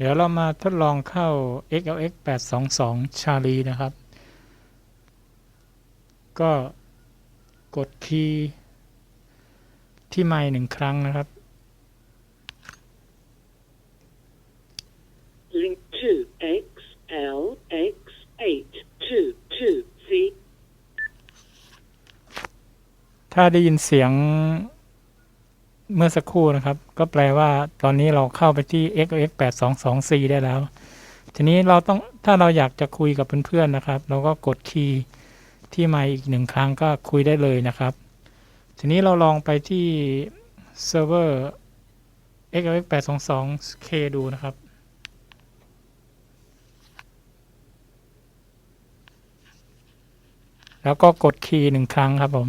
เดี๋ยวเรามาทดลองเข้า XLX 822 Charlie นะครับ ก็กดคีย์ที่ไมค์หนึ่งครั้งนะครับ Link to X L X eight two two C ถ้าได้ยินเสียง เมื่อสักครู่นะครับ ก็แปลว่าตอนนี้เราเข้าไปที่ xx 822ได้แล้ว ทีนี้เราต้องถ้าเราอยากจะคุยกับเพื่อนๆนะครับ เราก็กดคีย์ที่ไมค์อีกหนึ่งครั้งก็คุยได้เลยนะครับ ทีนี้เราลองไปที่เซิร์ฟเวอร์ xx 822 K ดูนะครับแล้วก็กดคีย์หนึ่งครั้งครับผม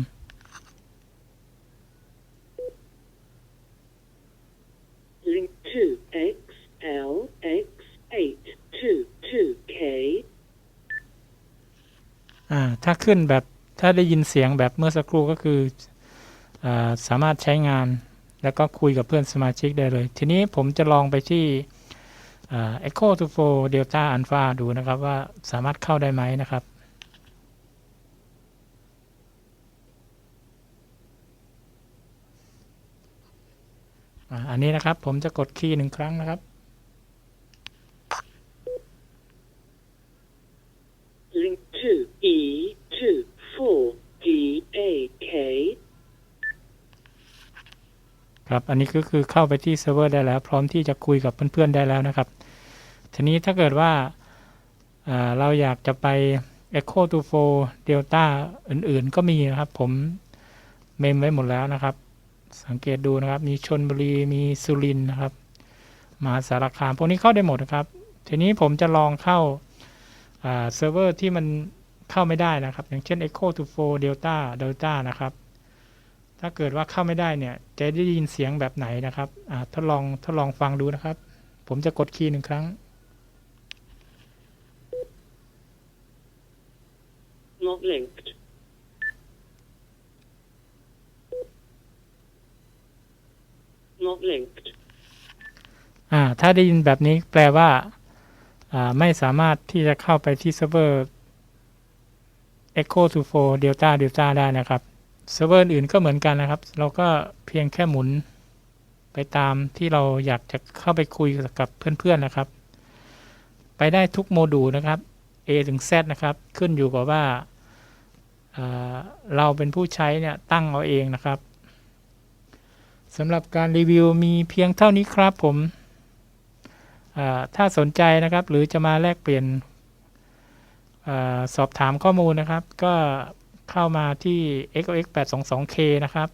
Link to X L X eight two two K อ่า ถ้าขึ้นแบบถ้าได้ยินเสียงแบบเมื่อสักครู่ก็คืออสามารถใช้งาน แล้วก็คุยกับเพื่อนสมาชิกได้เลย ทีนี้ผมจะลองไปที่ Echo to 4 Delta Alpha ดูนะครับว่าสามารถเข้าได้ไหมนะครับอันนี้นะครับผมจะกดคีย์หนึ่งครั้งนะครับ Link to E two four D A K ครับอันนี้ก็คือเข้าไปที่เซิร์ฟเวอร์ได้แล้ว พร้อมที่จะคุยกับเพื่อนๆได้แล้วนะครับ ทีนี้ถ้าเกิดว่าอ่าเราอยากจะไป Echo to 4 Delta อื่นๆ ก็มีนะครับ ผมเมมไว้หมดแล้วนะครับ สังเกตดูนะครับ มีชนบุรีมีสุรินนะครับมหาสารคามพวกนี้เข้าได้หมดนะครับ ทีนี้ผมจะลองเข้าอ่าเซิร์ฟเวอร์ที่มันเข้าไม่ได้นะครับ อย่างเช่น Echo to 4 Delta Delta นะครับ ถ้าเกิดว่าเข้าไม่ได้เนี่ยจะได้ยินเสียงแบบไหนนะครับอ่าทดลองทดลองฟังดูนะครับ ผมจะกดคีย์หนึ่งครั้ง not linked not linked อ่า ถ้าได้ยินแบบนี้แปลว่า อ่า ไม่สามารถที่จะเข้าไปที่เซิร์ฟเวอร์ Echo to 4 Delta Delta ได้นะครับ เซิร์ฟเวอร์อื่นก็เหมือนกันนะครับ เราก็เพียงแค่หมุนไปตามที่เราอยากจะเข้าไปคุยกับเพื่อนๆนะครับ ไปได้ทุกโมดูลนะครับ A ถึง Z นะครับ ขึ้นอยู่กับว่าอ่าเราเป็นผู้ใช้เนี่ยตั้งเอาเองนะครับสำหรับการรีวิวมีเพียงเท่านี้ครับผมถ้าสนใจนะครับ หรือจะมาแลกเปลี่ยนอสอบถามข้อมูลนะครับ ก็ เข้ามาที่ XOX 822K นะครับ